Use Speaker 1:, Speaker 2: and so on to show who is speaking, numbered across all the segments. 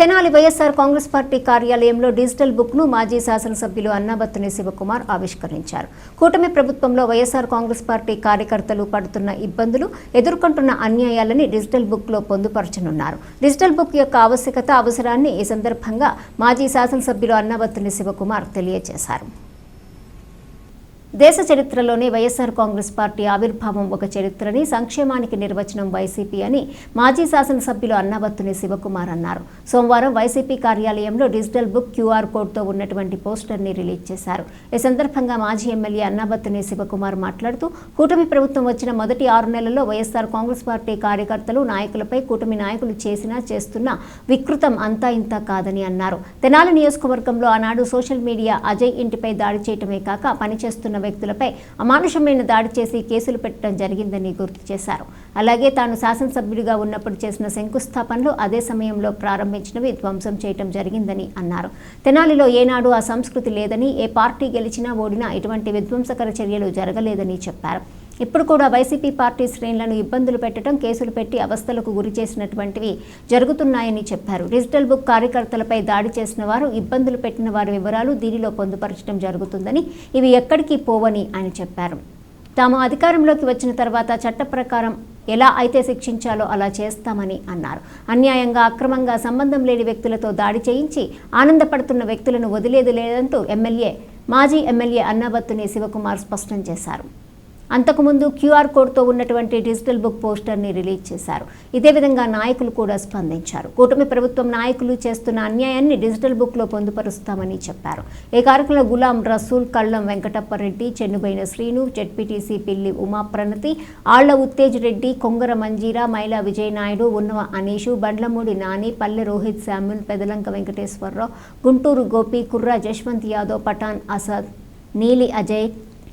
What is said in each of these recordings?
Speaker 1: Tenali YSR Congress party కార్యాలయంలో digital బుక్ను మాజీ శాసనసభ్యులు అన్నాబత్తుని శివకుమార్ ఆవిష్కరించారు. కూటమి ప్రభుత్వంలో వైఎస్ఆర్ కాంగ్రెస్ పార్టీ కార్యకర్తలు పడుతున్న ఇబ్బందులు ఎదుర్కొంటున్న అన్యాయాలని డిజిటల్ బుక్లో పొందుపరచనున్నారు. డిజిటల్ బుక్ యొక్క ఆవశ్యకత అవసరాన్ని ఈ సందర్భంగా మాజీ శాసనసభ్యులు అన్నాబత్తుని శివకుమార్ తెలియజేశారు. దేశ చరిత్రలోనే వైఎస్ఆర్ కాంగ్రెస్ పార్టీ ఆవిర్భావం ఒక చరిత్రని సంక్షేమానికి నిర్వచనం వైసీపీ అని మాజీ శాసనసభ్యులు అన్నవత్తుని శివకుమార్ అన్నారు. సోమవారం వైసీపీ కార్యాలయంలో డిజిటల్ బుక్ క్యూఆర్ కోడ్తో ఉన్నటువంటి పోస్టర్ని రిలీజ్ చేశారు. ఈ సందర్భంగా మాజీ ఎమ్మెల్యే అన్నవత్తుని శివకుమార్ మాట్లాడుతూ కూటమి ప్రభుత్వం వచ్చిన మొదటి ఆరు నెలల్లో వైఎస్ఆర్ కాంగ్రెస్ పార్టీ కార్యకర్తలు నాయకులపై కూటమి నాయకులు చేసినా చేస్తున్న వికృతం అంతా ఇంత కాదని అన్నారు. తెనాలి నియోజకవర్గంలో ఆనాడు సోషల్ మీడియా అజయ్ ఇంటిపై దాడి చేయటమే కాక పనిచేస్తున్న వ్యక్తులపై అమానుషమైన దాడి చేసి కేసులు పెట్టడం జరిగిందని గుర్తు చేశారు. అలాగే తాను శాసనసభ్యుడిగా ఉన్నప్పుడు చేసిన శంకుస్థాపనలు అదే సమయంలో ప్రారంభించినవి ధ్వంసం చేయటం జరిగిందని అన్నారు. తెనాలిలో ఏనాడు ఆ సంస్కృతి లేదని ఏ పార్టీ గెలిచినా ఓడినా ఇటువంటి విధ్వంసకర చర్యలు జరగలేదని చెప్పారు. ఇప్పుడు కూడా వైసీపీ పార్టీ శ్రేణులను ఇబ్బందులు పెట్టడం కేసులు పెట్టి అవస్థలకు గురి చేసినటువంటివి జరుగుతున్నాయని చెప్పారు. డిజిటల్ బుక్ కార్యకర్తలపై దాడి చేసిన వారు ఇబ్బందులు పెట్టిన వారి వివరాలు దీనిలో పొందుపరచడం జరుగుతుందని ఇవి ఎక్కడికి పోవని ఆయన చెప్పారు. తాము అధికారంలోకి వచ్చిన తర్వాత చట్ట ప్రకారం ఎలా అయితే శిక్షించాలో అలా చేస్తామని అన్నారు. అన్యాయంగా అక్రమంగా సంబంధం లేని వ్యక్తులతో దాడి చేయించి ఆనందపడుతున్న వ్యక్తులను వదిలేది లేదంటూ ఎమ్మెల్యే మాజీ ఎమ్మెల్యే అన్నబత్తుని శివకుమార్ స్పష్టం చేశారు. అంతకుముందు క్యూఆర్ కోడ్తో ఉన్నటువంటి డిజిటల్ బుక్ పోస్టర్ని రిలీజ్ చేశారు. ఇదే విధంగా నాయకులు కూడా స్పందించారు. కూటమి ప్రభుత్వం నాయకులు చేస్తున్న అన్యాయాన్ని డిజిటల్ బుక్లో పొందుపరుస్తామని చెప్పారు. ఈ కార్యక్రమంలో గులాం రసూల్ కళ్ళం వెంకటప్పరెడ్డి చెన్నుబైన శ్రీను జెడ్పీటీసీ పిల్లి ఉమా ప్రణతి ఆళ్ళ ఉత్తేజ్ రెడ్డి కొంగర మంజీరా మైలా విజయనాయుడు ఉన్నవ Anish Bandlamudi Nani Palle Rohit Samuel Pedalanka Venkateswararao Guntur Gopi Kurra Jaswanth Yadav Pathan Asad Neeli Ajay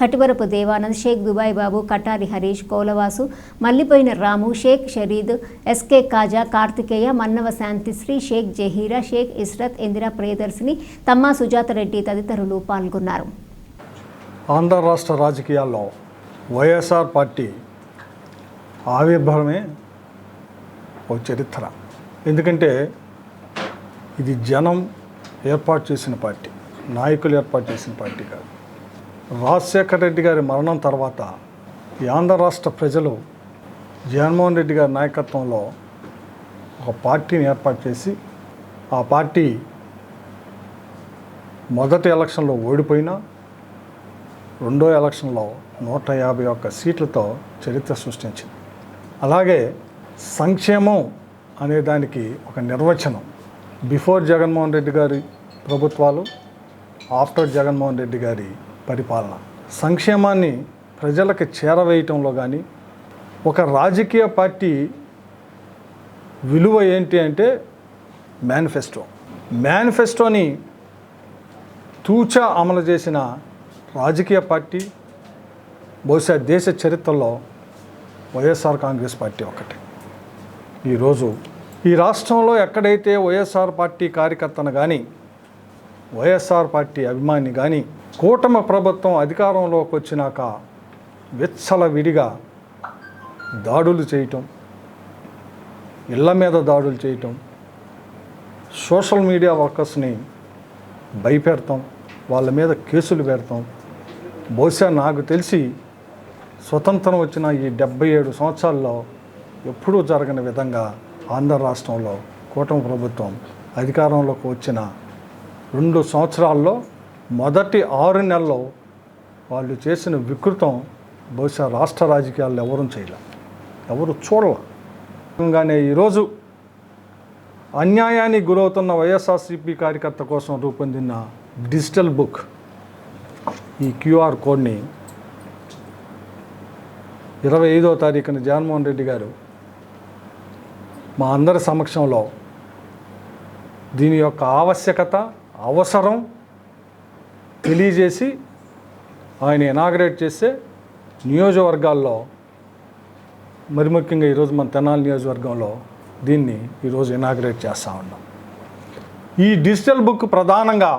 Speaker 1: Kativarapu Devanand Shaik Dubai Babu Katari Harish Kolavasu Mallipoyina Ramu Shaik Sharid SK Khaja Karthikeya Mannava Shanthisri Shaik Zaheera Shaik Israt Indira Priyadarshini Thamma Sujatha Reddy తదితరులు పాల్గొన్నారు.
Speaker 2: ఆంధ్ర రాష్ట్ర రాజకీయాల్లో YSR party ఆవిర్భావమే ఒక చరిత్ర. ఎందుకంటే ఇది జనం ఏర్పాటు చేసిన పార్టీ నాయకులు ఏర్పాటు చేసిన పార్టీ కాదు. రాజశేఖర రెడ్డి గారి మరణం తర్వాత ఈ ఆంధ్ర రాష్ట్ర ప్రజలు జగన్మోహన్ రెడ్డి గారి నాయకత్వంలో ఒక పార్టీని ఏర్పాటు చేసి ఆ పార్టీ మొదటి ఎలక్షన్లో ఓడిపోయినా రెండో ఎలక్షన్లో నూట యాభై ఒక్క సీట్లతో చరిత్ర సృష్టించింది. అలాగే సంక్షేమం అనే దానికి ఒక నిర్వచనం. బిఫోర్ జగన్మోహన్ రెడ్డి గారి ప్రభుత్వాలు ఆఫ్టర్ జగన్మోహన్ రెడ్డి గారి పరిపాలన. సంక్షేమాన్ని ప్రజలకు చేరవేయటంలో కానీ ఒక రాజకీయ పార్టీ విలువ ఏంటి అంటే మేనిఫెస్టో. మేనిఫెస్టోని తూచా అమలు చేసిన రాజకీయ పార్టీ బహుశా దేశ చరిత్రలో వైఎస్ఆర్ కాంగ్రెస్ పార్టీ ఒకటి ఈరోజు ఈ రాష్ట్రంలో ఎక్కడైతే వైఎస్ఆర్ పార్టీ కార్యకర్తను కానీ వైఎస్ఆర్ పార్టీ అభిమాని కానీ కూటమి ప్రభుత్వం అధికారంలోకి వచ్చినాక విచ్చల విడిగా దాడులు చేయటం ఇళ్ళ మీద దాడులు చేయటం సోషల్ మీడియా వర్కర్స్ని భయపెడతాం వాళ్ళ మీద కేసులు పెడతాం. బహుశా నాకు తెలిసి స్వతంత్రం వచ్చిన ఈ డెబ్బై ఏడు సంవత్సరాల్లో ఎప్పుడూ జరగని విధంగా ఆంధ్ర రాష్ట్రంలో కూటమి ప్రభుత్వం అధికారంలోకి వచ్చిన రెండు సంవత్సరాల్లో మొదటి ఆరు నెలల్లో వాళ్ళు చేసిన వికృతం బహుశా రాష్ట్ర రాజకీయాల్లో ఎవరూ చేయలే. ఎవరు చూడలే. ఈరోజు అన్యాయానికి గురవుతున్న వైఎస్ఆర్సీపీ కార్యకర్త కోసం రూపొందిన డిజిటల్ బుక్ ఈ క్యూఆర్ కోడ్ని ఇరవై ఐదో తారీఖున జగన్మోహన్ రెడ్డి గారు మా అందరి సమక్షంలో దీని యొక్క ఆవశ్యకత అవసరం తెలియజేసి ఆయన ఇనాగ్రేట్ చేస్తే నియోజకవర్గాల్లో మరి ముఖ్యంగా ఈరోజు మన తెనాలి నియోజకవర్గంలో దీన్ని ఈరోజు ఇనాగ్రేట్ చేస్తూ ఉన్నాం. ఈ డిజిటల్ బుక్ ప్రధానంగా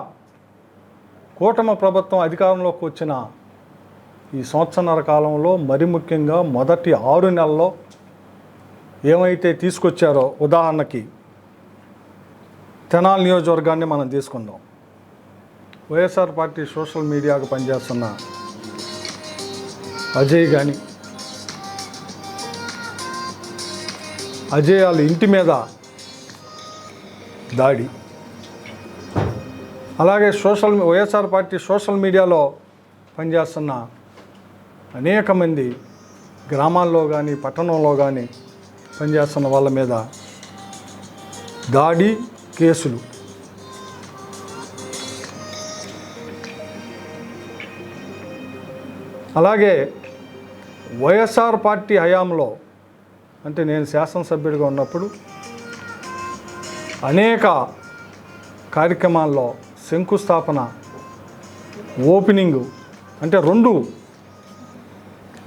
Speaker 2: కూటమి ప్రభుత్వం అధికారంలోకి వచ్చిన ఈ సంవత్సరన్నర కాలంలో మరి ముఖ్యంగా మొదటి ఆరు నెలల్లో ఏమైతే తీసుకొచ్చారో ఉదాహరణకి తెనాల్ నియోజకవర్గాన్ని మనం తీసుకుందాం. వైఎస్ఆర్ పార్టీ సోషల్ మీడియాకు పనిచేస్తున్న అజయ్ కానీ అజయ్ వాళ్ళ ఇంటి మీద దాడి. అలాగే సోషల్ వైఎస్ఆర్ పార్టీ సోషల్ మీడియాలో పనిచేస్తున్న అనేక మంది గ్రామాల్లో కానీ పట్టణంలో కానీ పనిచేస్తున్న వాళ్ళ మీద దాడి. కేసులు. అలాగే వైఎస్ఆర్ పార్టీ హయాంలో అంటే నేను శాసనసభ్యుడిగా ఉన్నప్పుడు అనేక కార్యక్రమాల్లో శంకుస్థాపన ఓపెనింగ్ అంటే రెండు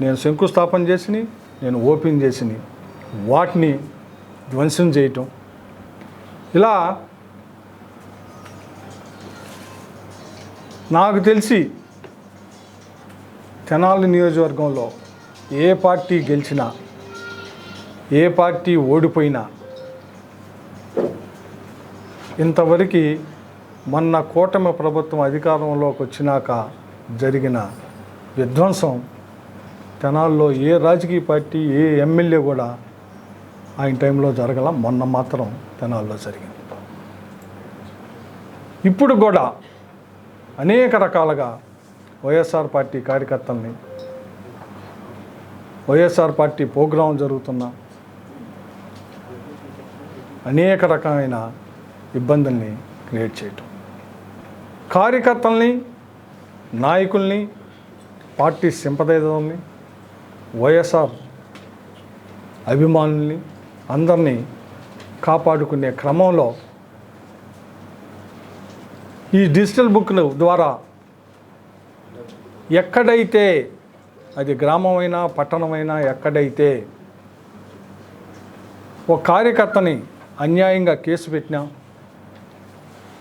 Speaker 2: నేను శంకుస్థాపన చేసిని నేను ఓపెన్ చేసిని వాటిని ధ్వంసం చేయటం. ఇలా నాకు తెలిసి తెనాలి నియోజకవర్గంలో ఏ పార్టీ గెలిచినా ఏ పార్టీ ఓడిపోయినా ఇంతవరకు మొన్న కూటమి ప్రభుత్వం అధికారంలోకి వచ్చినాక జరిగిన విధ్వంసం తెనాల్లో ఏ రాజకీయ పార్టీ ఏ ఎమ్మెల్యే కూడా ఆయన టైంలో జరగల మొన్న మాత్రం తెనాల్లో జరిగింది. ఇప్పుడు కూడా అనేక రకాలుగా వైఎస్ఆర్ పార్టీ కార్యకర్తల్ని వైఎస్ఆర్ పార్టీ ప్రోగ్రాం జరుగుతున్న అనేక రకమైన ఇబ్బందుల్ని క్రియేట్ చేయటం. కార్యకర్తల్ని నాయకుల్ని పార్టీ సింపదైజర్ని వైఎస్ఆర్ అభిమానుల్ని అందరినీ కాపాడుకునే క్రమంలో ఈ డిజిటల్ బుక్ ద్వారా ఎక్కడైతే అది గ్రామమైనా పట్టణమైనా ఎక్కడైతే ఒక కార్యకర్తని అన్యాయంగా కేసు పెట్టినా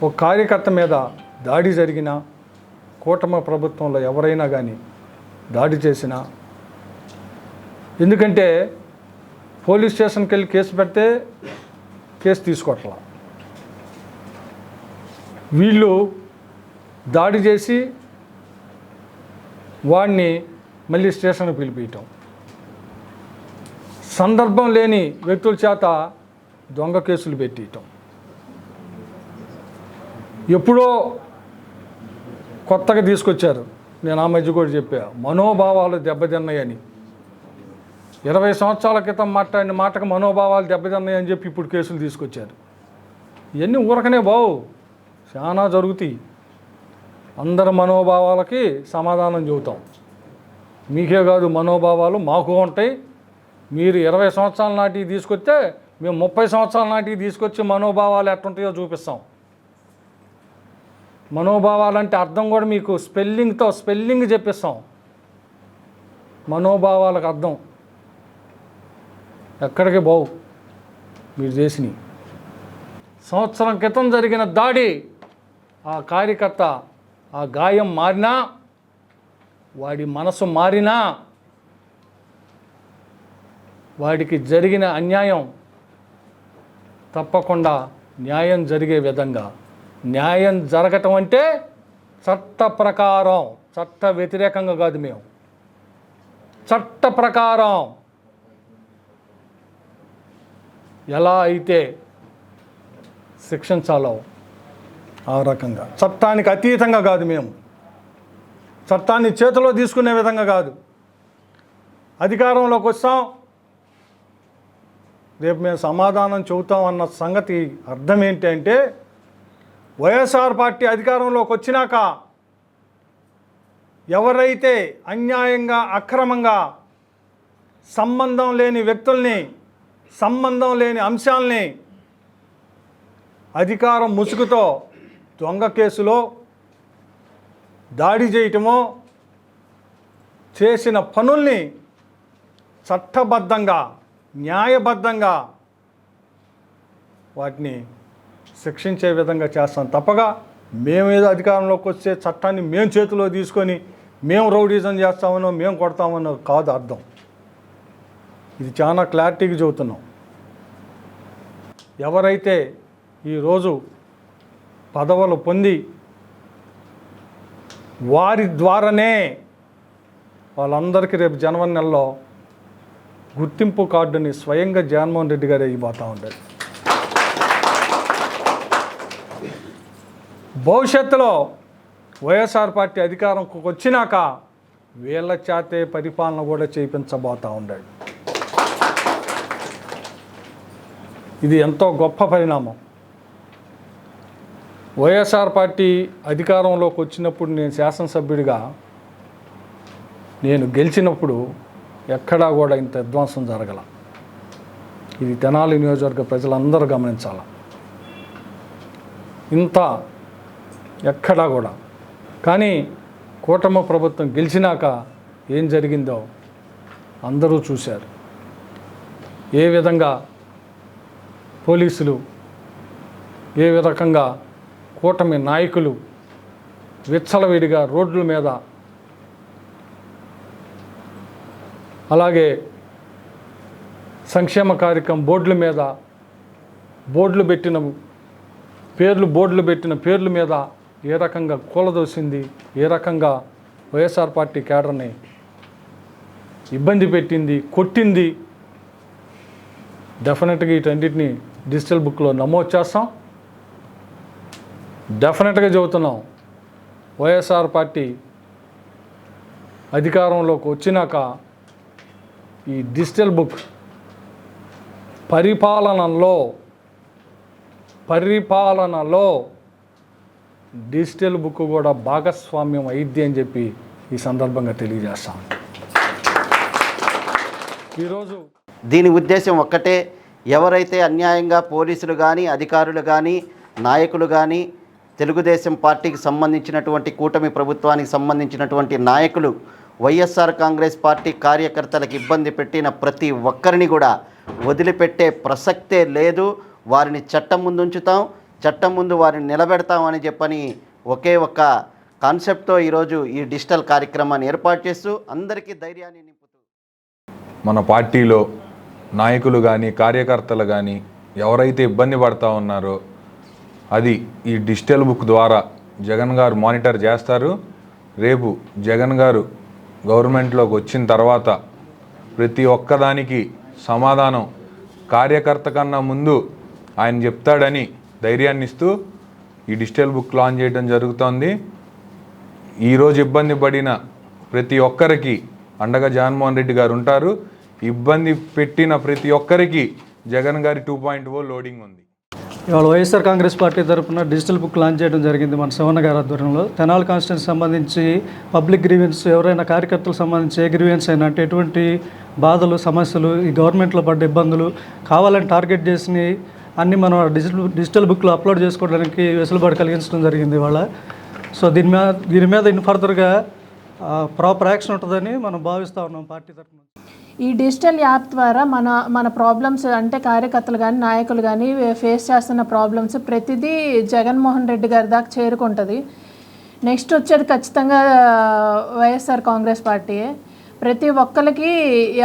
Speaker 2: ఒక కార్యకర్త మీద దాడి జరిగినా కూటమి ప్రభుత్వంలో ఎవరైనా కానీ దాడి చేసినా ఎందుకంటే పోలీస్ స్టేషన్కి వెళ్ళి కేసు పెడితే కేసు తీసుకోవట్లా వీళ్ళు దాడి చేసి వాడిని మళ్ళీ స్టేషన్కి పిలిపించటం సందర్భం లేని వ్యక్తుల చేత దొంగ కేసులు పెట్టియటం. ఎప్పుడో కొత్తగా తీసుకొచ్చారు. నేను ఆ మధ్య కూడా చెప్పా మనోభావాలు దెబ్బతిన్నాయని. ఇరవై సంవత్సరాల క్రితం మాట్లాడిన మాటకు మనోభావాలు దెబ్బతిన్నాయని చెప్పి ఇప్పుడు కేసులు తీసుకొచ్చారు. ఇవన్నీ ఊరకనే బావు. చాలా జరుగుతాయి. అందరి మనోభావాలకి సమాధానం చెబుతాం. మీకే కాదు మనోభావాలు మాకు ఉంటాయి. మీరు ఇరవై సంవత్సరాల నాటికి తీసుకొస్తే మేము ముప్పై సంవత్సరాల నాటికి తీసుకొచ్చి మనోభావాలు ఎట్టుంటాయో చూపిస్తాం. మనోభావాలంటే అర్థం కూడా మీకు స్పెల్లింగ్తో స్పెల్లింగ్ చెప్పిస్తాం. మనోభావాలకు అర్థం. ఎక్కడికి బావు మీరు చేసినవి సంవత్సరం క్రితం జరిగిన దాడి ఆ కార్యకర్త ఆ గాయం మారినా వాడి మనసు మారినా వాడికి జరిగిన అన్యాయం తప్పకుండా న్యాయం జరిగే విధంగా. న్యాయం జరగటం అంటే చట్ట ప్రకారం చట్ట వ్యతిరేకంగా కాదు మేము. చట్ట ప్రకారం ఎలా అయితే శిక్షించాలో ఆ రకంగా. చట్టానికి అతీతంగా కాదు మేము. చట్టాన్ని చేతిలో తీసుకునే విధంగా కాదు. అధికారంలోకి వస్తాం. రేపు మేము సమాధానం చెబుతాం అన్న సంగతి అర్థం ఏంటంటే వైఎస్ఆర్ పార్టీ అధికారంలోకి వచ్చినాక ఎవరైతే అన్యాయంగా అక్రమంగా సంబంధం లేని వ్యక్తుల్ని సంబంధం లేని అంశాల్ని అధికారం ముసుగుతో దొంగ కేసులో దాడి చేయటమో చేసిన పనుల్ని చట్టబద్ధంగా న్యాయబద్ధంగా వాటిని శిక్షించే విధంగా చేస్తాం తప్పగా. మేమేదో అధికారంలోకి వస్తే చట్టాన్ని మేము చేతిలో తీసుకొని మేము రౌడీజం చేస్తామనో మేము కొడతామనో కాదు అర్థం. ఇది చాలా క్లారిటీగా చెబుతున్నాం. ఎవరైతే ఈరోజు పదవులు పొంది వారి ద్వారానే వాళ్ళందరికీ రేపు జనవరి నెలలో గుర్తింపు కార్డుని స్వయంగా జగన్మోహన్ రెడ్డి గారే ఇవ్వబోతూ ఉండేది భవిష్యత్తులో వైఎస్ఆర్ పార్టీ అధికారంకి వచ్చినాక వీళ్ళ చేతే పరిపాలన కూడా చేయించబోతూ ఉండేది ఇది ఎంతో గొప్ప పరిణామం. వైఎస్ఆర్ పార్టీ అధికారంలోకి వచ్చినప్పుడు నేను శాసనసభ్యుడిగా నేను గెలిచినప్పుడు ఎక్కడా కూడా ఇంత విధ్వంసం జరగల. ఇది తెనాలి నియోజకవర్గ ప్రజలందరూ గమనించాల. ఇంత ఎక్కడా కూడా. కానీ కూటమి ప్రభుత్వం గెలిచినాక ఏం జరిగిందో అందరూ చూశారు. ఏ విధంగా పోలీసులు ఏ రకంగా కూటమి నాయకులు విచ్చలవిడిగా రోడ్ల మీద అలాగే సంక్షేమ కార్యక్రమం బోర్డుల మీద బోర్డులు పెట్టిన పేర్లు బోర్డులు పెట్టిన పేర్ల మీద ఏ రకంగా కూలదోసింది ఏ రకంగా వైఎస్ఆర్ పార్టీ కేడర్ని ఇబ్బంది పెట్టింది కొట్టింది డెఫినెట్గా వీటన్నిటిని డిజిటల్ బుక్లో నమోదు చేస్తాం. డెఫినెట్గా చెబుతున్నాం. వైఎస్ఆర్ పార్టీ అధికారంలోకి వచ్చినాక ఈ డిజిటల్ బుక్ పరిపాలనలో పరిపాలనలో డిజిటల్ బుక్ కూడా భాగస్వామ్యం అయింది అని చెప్పి ఈ సందర్భంగా తెలియజేస్తాం ఈరోజు
Speaker 3: దీని ఉద్దేశం ఒక్కటే ఎవరైతే అన్యాయంగా పోలీసులు కానీ అధికారులు కానీ నాయకులు కానీ తెలుగుదేశం పార్టీకి సంబంధించినటువంటి కూటమి ప్రభుత్వానికి సంబంధించినటువంటి నాయకులు వైఎస్ఆర్ కాంగ్రెస్ పార్టీ కార్యకర్తలకు ఇబ్బంది పెట్టిన ప్రతి ఒక్కరిని కూడా వదిలిపెట్టే ప్రసక్తే లేదు. వారిని చట్టం ముందు ఉంచుతాం చట్టం ముందు వారిని నిలబెడతాం అని చెప్పని ఒకే ఒక్క కాన్సెప్ట్తో ఈరోజు ఈ డిజిటల్ కార్యక్రమాన్ని ఏర్పాటు చేస్తూ అందరికీ ధైర్యాన్ని నింపుతూ
Speaker 4: మన పార్టీలో నాయకులు కానీ కార్యకర్తలు కానీ ఎవరైతే ఇబ్బంది పడతా ఉన్నారో అది ఈ డిజిటల్ బుక్ ద్వారా జగన్ గారు మానిటర్ చేస్తారు. రేపు జగన్ గారు గవర్నమెంట్లోకి వచ్చిన తర్వాత ప్రతి ఒక్కదానికి సమాధానం కార్యకర్త కన్నా ముందు ఆయన చెప్తాడని ధైర్యాన్ని ఇస్తూ ఈ డిజిటల్ బుక్ లాంచ్ చేయడం జరుగుతోంది. ఈరోజు ఇబ్బంది పడిన ప్రతి ఒక్కరికి అండగా జగన్మోహన్ రెడ్డి గారు ఉంటారు. ఇబ్బంది పెట్టిన ప్రతి ఒక్కరికి జగన్ గారి టూ పాయింట్ ఓ లోడింగ్ ఉంది.
Speaker 5: ఇవాళ వైఎస్ఆర్ కాంగ్రెస్ పార్టీ తరఫున డిజిటల్ బుక్ లాంచ్ చేయడం జరిగింది మన శివన్న గారి ఆధ్వర్యంలో. తెనాలి కాన్స్టిట్యూన్స్ సంబంధించి పబ్లిక్ గ్రీవెన్స్ ఎవరైనా కార్యకర్తలకు సంబంధించి ఏ గ్రీవెన్స్ అయినా అంటే ఎటువంటి బాధలు సమస్యలు ఈ గవర్నమెంట్లో పడ్డ ఇబ్బందులు కావాలని టార్గెట్ చేసి అన్ని మనం డిజిటల్ డిజిటల్ బుక్లో అప్లోడ్ చేసుకోవడానికి వెసులుబాటు కలిగించడం జరిగింది ఇవాళ. సో దీని మీద దీని మీద ఇన్ ఫర్దర్గా ప్రాపర్ యాక్షన్ ఉంటుందని మనం భావిస్తూ ఉన్నాం పార్టీ తరఫున
Speaker 6: ఈ డిజిటల్ యాప్ ద్వారా మన మన ప్రాబ్లమ్స్ అంటే కార్యకర్తలు కానీ నాయకులు కానీ ఫేస్ చేస్తున్న ప్రాబ్లమ్స్ ప్రతిదీ జగన్మోహన్ రెడ్డి గారి దాకా చేరుకుంటుంది. నెక్స్ట్ వచ్చేది ఖచ్చితంగా వైఎస్ఆర్ కాంగ్రెస్ పార్టీయే ప్రతి ఒక్కరికి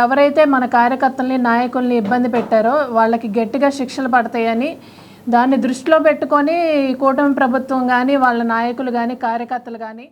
Speaker 6: ఎవరైతే మన కార్యకర్తల్ని నాయకుల్ని ఇబ్బంది పెట్టారో వాళ్ళకి గట్టిగా శిక్షలు పడతాయని దాన్ని దృష్టిలో పెట్టుకొని కూటమి ప్రభుత్వం కానీ వాళ్ళ నాయకులు కానీ కార్యకర్తలు కానీ